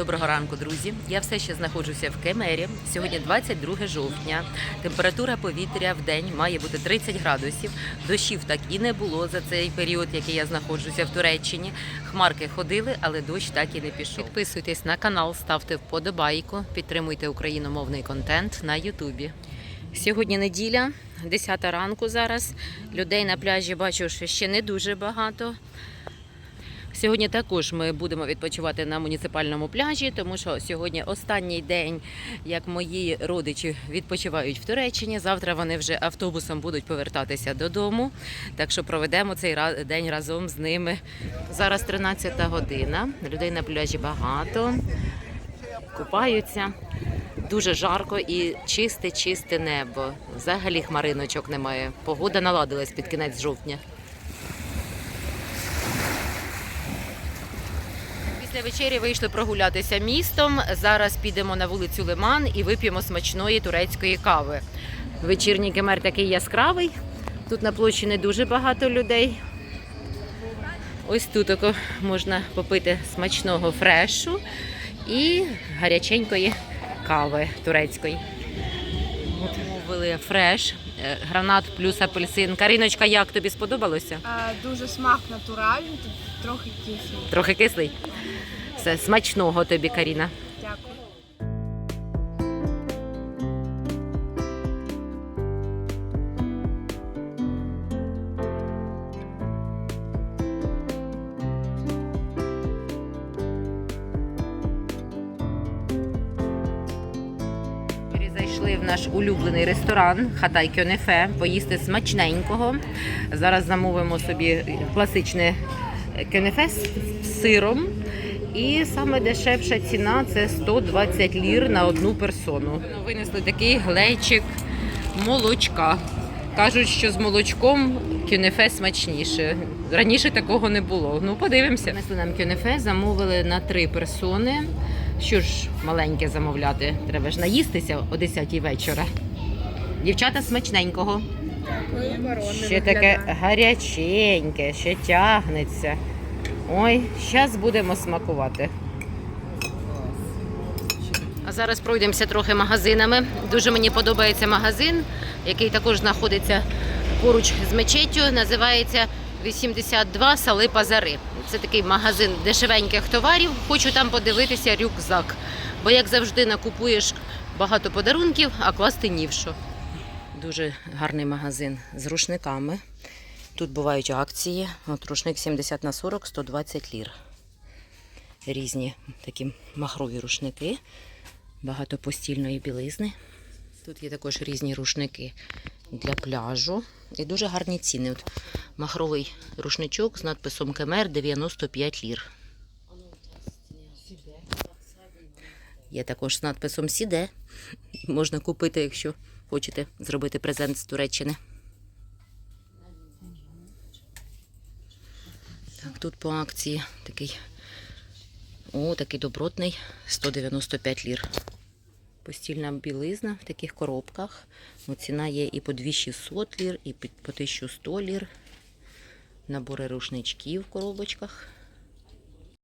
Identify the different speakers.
Speaker 1: Доброго ранку, друзі. Я все ще знаходжуся в Кемері. Сьогодні 22 жовтня. Температура повітря в день має бути 30 градусів. Дощів так і не було за цей період, який я знаходжуся в Туреччині. Хмарки ходили, але дощ так і не пішов. Підписуйтесь на канал, ставте вподобайку, підтримуйте україномовний контент на Ютубі. Сьогодні неділя, 10 ранку зараз. Людей на пляжі бачу, що ще не дуже багато. Сьогодні також ми будемо відпочивати на муніципальному пляжі, тому що сьогодні останній день, як мої родичі відпочивають в Туреччині. Завтра вони вже автобусом будуть повертатися додому. Так що проведемо цей день разом з ними. Зараз 13 година. Людей на пляжі багато, купаються. Дуже жарко і чисте, чисте небо. Взагалі хмариночок немає. Погода наладилась під кінець жовтня. Після вечері вийшли прогулятися містом. Зараз підемо на вулицю Лиман і вип'ємо смачної турецької кави. Вечірній кемер такий яскравий. Тут на площі не дуже багато людей. Ось тут можна попити смачного фрешу і гаряченької кави турецької. Мовили фреш, гранат плюс апельсин. Каріночка, як тобі сподобалося?
Speaker 2: Дуже смак натуральний, трохи кислий.
Speaker 1: Трохи кислий. Все, смачного тобі, Каріна. В наш улюблений ресторан Хатай Кьонефе поїсти смачненького. Зараз замовимо собі класичне кьонефе з сиром. І саме дешевша ціна це 120 лір на одну персону. Винесли такий глечик молочка. Кажуть, що з молочком кюнефе смачніше. Раніше такого не було. Ну, подивимося. Несли нам кюнефе, замовили на три персони. Що ж маленьке замовляти? Треба ж наїстися о 10 вечора. Дівчата смачненького. Ще таке гаряченьке, ще тягнеться. Ой, зараз будемо смакувати. А зараз пройдемося трохи магазинами. Дуже мені подобається магазин, який також знаходиться поруч з мечеттю. Називається 82 Сали Пазари. Це такий магазин дешевеньких товарів. Хочу там подивитися рюкзак. Бо, як завжди, накупуєш багато подарунків, а класти ні в що. Дуже гарний магазин з рушниками. Тут бувають акції. От рушник 70 на 40, 120 лір. Різні такі махрові рушники, багато постільної білизни. Тут є також різні рушники для пляжу. І дуже гарні ціни. От махровий рушничок з надписом Кемер 95 лір. Є також з надписом Сіде. Можна купити, якщо хочете зробити презент з Туреччини. Так, тут по акції такий. О, такий добротний 195 лір. Постільна білизна в таких коробках. Ну, ціна є і по 2600 лір, і по 1100 лір. Набори рушничків в коробочках.